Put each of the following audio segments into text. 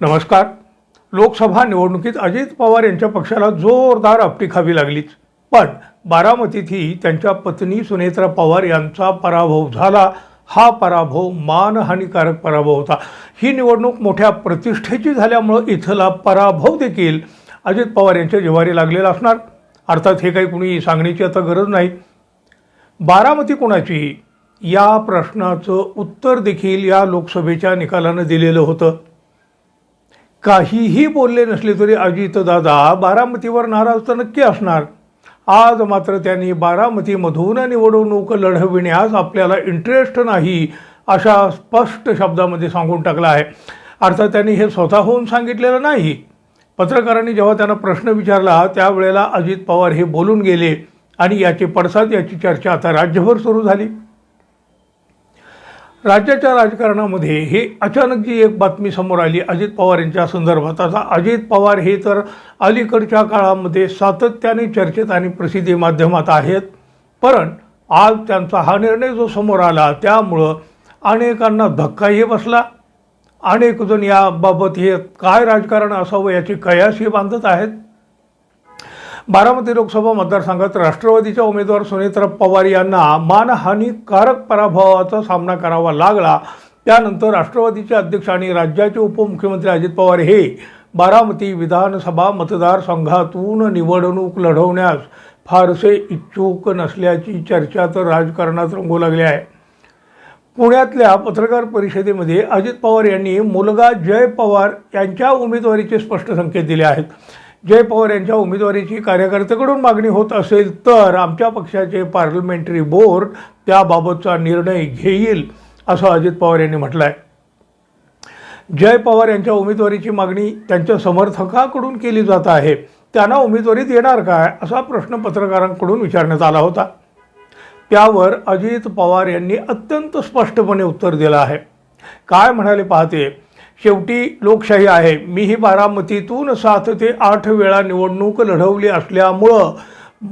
नमस्कार. लोकसभा निवडणुकीत अजित पवार यांच्या पक्षाला जोरदार आपटी खावी लागलीच. पण बारामतीतही त्यांच्या पत्नी सुनेत्रा पवार यांचा पराभव झाला. हा पराभव मानहानिकारक पराभव होता. ही निवडणूक मोठ्या प्रतिष्ठेची झाल्यामुळं इथला पराभव देखील अजित पवार यांच्या जिवारी लागलेला असणार. अर्थात हे काही कुणी सांगण्याची आता गरज नाही. बारामती कोणाची? या प्रश्नाचं उत्तर देखील या लोकसभेच्या निकालानं दिलेलं होतं. काहीही बोलले नसले तरी अजितदादा बारामतीवर नाराज तर नक्की असणार. आज मात्र त्यांनी बारामतीमधून निवडणूक लढविण्यास आपल्याला इंटरेस्ट नाही अशा स्पष्ट शब्दामध्ये सांगून टाकला आहे. अर्थात त्यांनी हे स्वतःहून सांगितलेलं नाही. पत्रकारांनी जेव्हा त्यांना प्रश्न विचारला त्यावेळेला अजित पवार हे बोलून गेले आणि याचे पडसाद याची चर्चा आता राज्यभर सुरू झाली. राज्याच्या राजकारणामध्ये हे अचानक जी एक बातमी समोर आली अजित पवार यांच्या संदर्भात. आता अजित पवार हे तर अलीकडच्या काळामध्ये सातत्याने चर्चेत आणि प्रसिद्धी माध्यमात आहेत. पण आज त्यांचा हा निर्णय जो समोर आला त्यामुळं अनेकांना धक्काही बसला. अनेक जण याबाबत हे काय राजकारण असावं याची कयासही बांधत आहेत? बारामती लोकसभा मतदारसंघात राष्ट्रवादीच्या उमेदवार सुनेत्रा पवार यांना मानहानिकारक पराभवाचा सामना करावा लागला. त्यानंतर राष्ट्रवादीचे अध्यक्ष आणि राज्याचे उपमुख्यमंत्री अजित पवार हे बारामती विधानसभा मतदारसंघातून निवडणूक लढवण्यास फारसे इच्छुक नसल्याची चर्चा तर राजकारणात रंगू लागली आहे. पुण्यातल्या पत्रकार परिषदेमध्ये अजित पवार यांनी मुलगा जय पवार यांच्या उमेदवारीचे स्पष्ट संकेत दिले आहेत. जय पवार यांच्या उमेदवारीची कार्यकर्त्याकडून मागणी होत असेल तर आमच्या पक्षाचे पार्लमेंटरी बोर्ड त्याबाबतचा निर्णय घेईल असं अजित पवार यांनी म्हटलं आहे जय पवार यांच्या उमेदवारीची मागणी त्यांच्या समर्थकाकडून केली जात आहे. त्यांना उमेदवारी देणार काय असा प्रश्न पत्रकारांकडून विचारण्यात आला होता. त्यावर अजित पवार यांनी अत्यंत स्पष्टपणे उत्तर दिलं आहे. काय म्हणाले पाहते? शेवटी लोकशाही आहे. मीही बारामतीतून सात ते आठ वेळा निवडणूक लढवली असल्यामुळं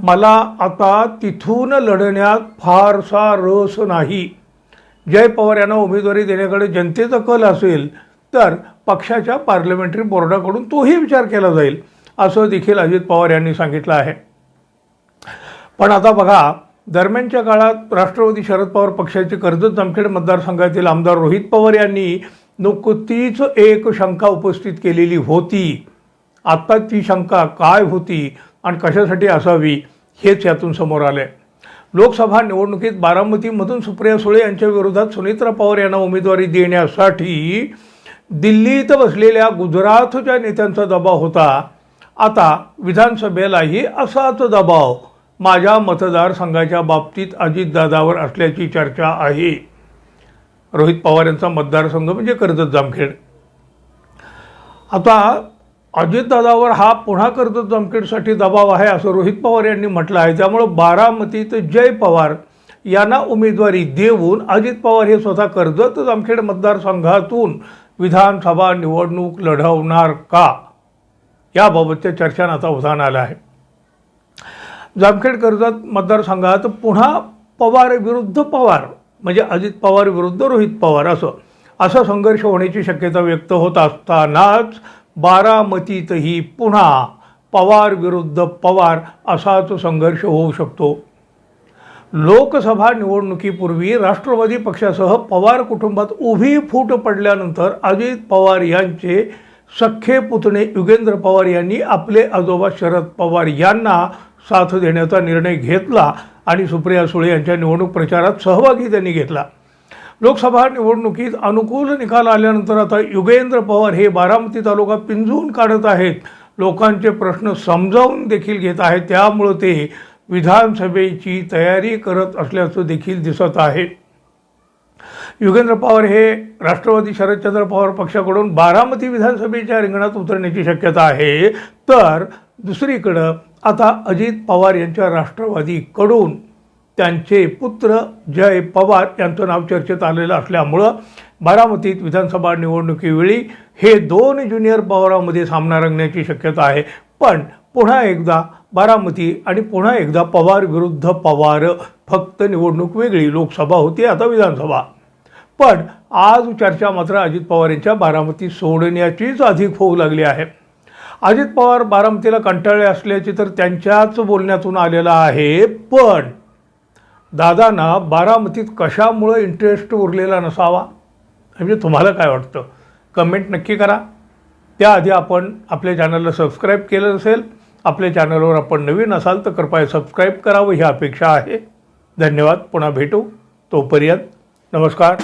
मला आता तिथून लढण्यात फारसा रस नाही. जय पवार यांना उमेदवारी देण्याकडे जनतेचा कल असेल तर पक्षाच्या पार्लमेंटरी बोर्डाकडून तोही विचार केला जाईल असं देखील अजित पवार यांनी सांगितलं आहे. पण आता बघा दरम्यानच्या काळात राष्ट्रवादी शरद पवार पक्षाचे कर्जत जामखेड मतदारसंघातील आमदार रोहित पवार यांनी नुकतीच एक शंका उपस्थित केलेली होती. आत्ता ती शंका काय होती आणि कशासाठी असावी हेच यातून समोर आले लोकसभा निवडणुकीत बारामतीमधून सुप्रिया सुळे यांच्या विरोधात सुनेत्रा पवार यांना उमेदवारी देण्यासाठी दिल्लीत बसलेल्या गुजरातच्या नेत्यांचा दबाव होता. आता विधानसभेलाही असाच दबाव. माझ्या मतदारसंघाच्या बाबतीत अजितदादावर असल्याची चर्चा आहे. रोहित पवार यांचा मतदारसंघ म्हणजे कर्जत जामखेड. आता अजितदादावर हा पुन्हा कर्जत जामखेडसाठी दबाव आहे असं रोहित पवार यांनी म्हटलं आहे. त्यामुळं बारामतीत जय पवार यांना उमेदवारी देऊन अजित पवार हे स्वतः कर्जत जामखेड मतदारसंघातून विधानसभा निवडणूक लढवणार का? याबाबतच्या चर्चांना आता उधाण आलं आहे. जामखेड कर्जत मतदारसंघात पुन्हा पवार विरुद्ध पवार म्हणजे अजित पवार विरुद्ध रोहित पवार असं. असा संघर्ष होण्याची शक्यता व्यक्त होत असतानाच बारामतीतही पुन्हा पवार विरुद्ध पवार असाच संघर्ष होऊ शकतो. लोकसभा निवडणुकीपूर्वी राष्ट्रवादी पक्षासह पवार कुटुंबात उभी फूट पडल्यानंतर अजित पवार यांचे सख्खे पुतणे युगेंद्र पवार यांनी आपले आजोबा शरद पवार यांना साथ देण्याचा निर्णय घेतला. आणि सुप्रिया सुळे यांच्या निवडणूक प्रचारात सहभागी त्यांनी घेतला. लोकसभा निवडणुकीत अनुकूल निकाल आल्यानंतर आता युगेंद्र पवार हे बारामती तालुका पिंजून काढत आहेत. लोकांचे प्रश्न समजावून देखील घेत आहेत. त्यामुळं ते विधानसभेची तयारी करत असल्याचं देखील दिसत आहे. युगेंद्र पवार हे राष्ट्रवादी शरदचंद्र पवार पक्षाकडून बारामती विधानसभेच्या रिंगणात उतरण्याची शक्यता आहे. तर दुसरीकडं आता अजित पवार यांच्या राष्ट्रवादीकडून त्यांचे पुत्र जय पवार यांचं नाव चर्चेत आलेलं असल्यामुळं बारामतीत विधानसभा निवडणुकीवेळी हे दोन ज्युनियर पवारांमध्ये सामना रंगण्याची शक्यता आहे. पण पुन्हा एकदा बारामती आणि पुन्हा एकदा पवार विरुद्ध पवार फक्त निवडणूक वेगळी लोकसभा होती आता विधानसभा. पण आज चर्चा मात्र अजित पवार यांच्या बारामती सोडण्याचीच अधिक होऊ लागली आहे. अजित पवार बारामतीला कंटाळले असल्याचे तर त्यांच्याच बोलण्यातून आलेलं आहे. पण दादांना बारामतीत कशामुळं इंटरेस्ट उरलेला नसावा? म्हणजे तुम्हाला काय वाटतं? कमेंट नक्की करा. त्याआधी आपण आपल्या चॅनलला सबस्क्राईब केलं नसेल आपल्या चॅनलवर आपण नवीन असाल तर कृपया सबस्क्राईब करावं ही अपेक्षा आहे. धन्यवाद. पुन्हा भेटू. तोपर्यंत नमस्कार.